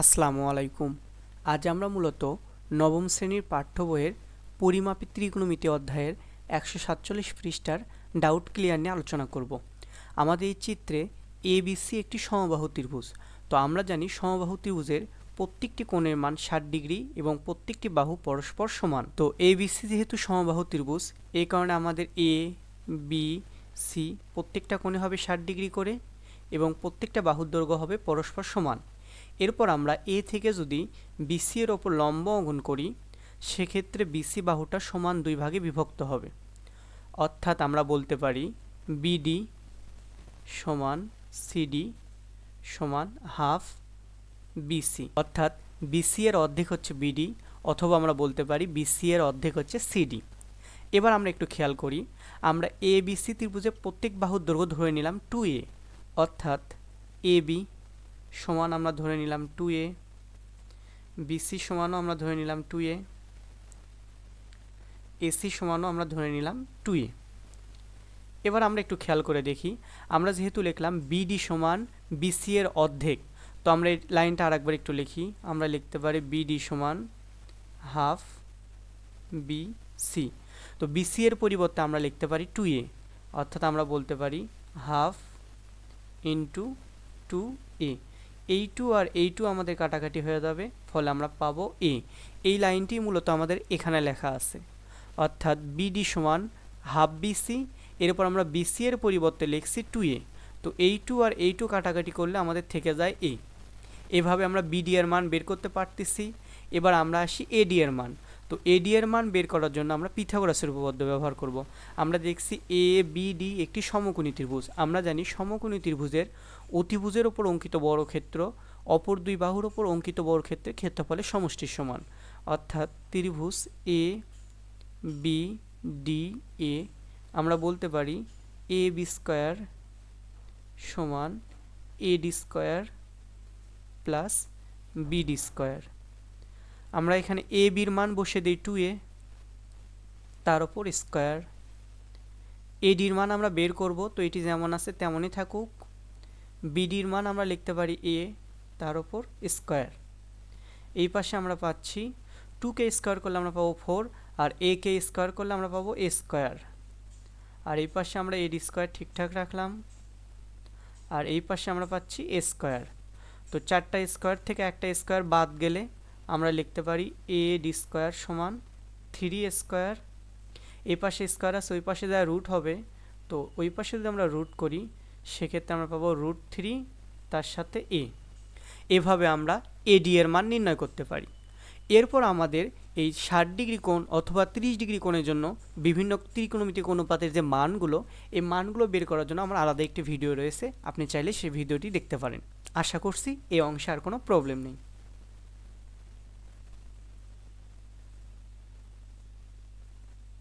আসসালামু আলাইকুম। আজ আমরা মূলত নবম শ্রেণির পাঠ্য বইয়ের পরিমাপী ত্রিকোণমিতি অধ্যায়ের একশো সাতচল্লিশ পৃষ্ঠার ডাউট ক্লিয়ার নিয়ে আলোচনা করব। আমাদের এই চিত্রে এবিসি একটি সমবাহু ত্রিভুজ। তো আমরা জানি সমবাহু ত্রিভুজের প্রত্যেকটি কোণের মান ষাট ডিগ্রি এবং প্রত্যেকটি বাহু পরস্পর সমান। তো এবিসি যেহেতু সমবাহু ত্রিভুজ এই কারণে আমাদের এ বি সি প্রত্যেকটা কোণে হবে ষাট ডিগ্রি করে এবং প্রত্যেকটা বাহুর দৈর্ঘ্য হবে পরস্পর সমান। এরপর আমরা এ থেকে যদি বিসি এর ওপর লম্ব অঙ্কন করি, সেক্ষেত্রে বিসি বাহুটা সমান দুই ভাগে বিভক্ত হবে। অর্থাৎ আমরা বলতে পারি বিডি সমান সিডি সমান হাফ বিসি অর্থাৎ বিসি এর অর্ধেক হচ্ছে বিডি অথবা আমরা বলতে পারি বিসি এর অর্ধেক হচ্ছে সিডি এবার আমরা একটু খেয়াল করি, আমরা এ বিসি ত্রিভুজে প্রত্যেক বাহুর দৈর্ঘ্য ধরে নিলাম টু এ অর্থাৎ এ বি সমান আমরা ধরে নিলাম টু এ বিসি সমানও আমরা ধরে নিলাম টু এ এসি সমানও আমরা ধরে নিলাম টু এ এবার আমরা একটু খেয়াল করে দেখি, আমরা যেহেতু লিখলাম বিডি সমান বিসি এর অর্ধেক, তো আমরা এই লাইনটা আরেকবার একটু লিখি, আমরা লিখতে পারি বিডি সমান হাফ বি সি তো বিসি এর পরিবর্তে আমরা লিখতে পারি টু এ অর্থাৎ আমরা বলতে পারি হাফ ইন্টু টু এ এই টু আর এই টু আমাদের কাটাকাটি হয়ে যাবে, ফলে আমরা পাবো এ এই লাইনটি মূলত আমাদের এখানে লেখা আছে। অর্থাৎ বিডি সমান হাফ বিসি এরপর আমরা বিসি এর পরিবর্তে লিখছি টু এ তো এই টু আর এই টু কাটাকাটি করলে আমাদের থেকে যায় এ এভাবে আমরা বিডি এর মান বের করতে পারতেছি। এবার আমরা আসি এডি এর মান। তো এডি এর মান বের করার জন্য আমরা পিথাগোরাসের উপপাদ্য ব্যবহার করব। আমরা দেখছি এ বি ডি একটি সমকোণী ত্রিভুজ। আমরা জানি সমকোণী ত্রিভুজের অতিভুজের ওপর অঙ্কিত বর্গক্ষেত্র, অপর দুই বাহুর ওপর অঙ্কিত বর্গক্ষেত্রের ক্ষেত্রফলের সমষ্টির সমান। অর্থাৎ ত্রিভুজ এ বি ডি এ আমরা বলতে পারি এ বি স্কোয়ার সমান A D square plus BD square আমরা এখানে এ বির মান বসে দিই টু এ তার ওপর স্কোয়ার এডির মান আমরা বের করব, তো এটি যেমন আছে তেমনই থাকুক। বিডির মান আমরা লিখতে পারি এ তার ওপর স্কোয়ার এই পাশে আমরা পাচ্ছি টু কে স্কোয়ার করলে আমরা পাবো ফোর আর এ কে স্কোয়ার করলে আমরা পাবো এ স্কোয়ার আর এই পাশে আমরা এডি স্কোয়ার ঠিকঠাক রাখলাম। আর এই পাশে আমরা পাচ্ছি এ স্কোয়ার তো চারটা স্কোয়ার থেকে একটা স্কোয়ার বাদ গেলে আমরা লিখতে পারি এ ডি স্কোয়ার সমান থ্রি স্কোয়ার এই পাশে স্কোয়ার আছে, ওই পাশে যা রুট হবে, তো ওই পাশে যদি আমরা রুট করি, সেক্ষেত্রে আমরা পাবো রুট থ্রি তার সাথে এ এভাবে আমরা এডি এর মান নির্ণয় করতে পারি। এরপর আমাদের এই ষাট ডিগ্রি কোণ অথবা তিরিশ ডিগ্রি কোণের জন্য বিভিন্ন ত্রিকোণমিতিক অনুপাতের যে মানগুলো, এই মানগুলো বের করার জন্য আমার আলাদা একটি ভিডিও রয়েছে, আপনি চাইলে সেই ভিডিওটি দেখতে পারেন। আশা করছি এই অংশে আর কোনো প্রবলেম নেই।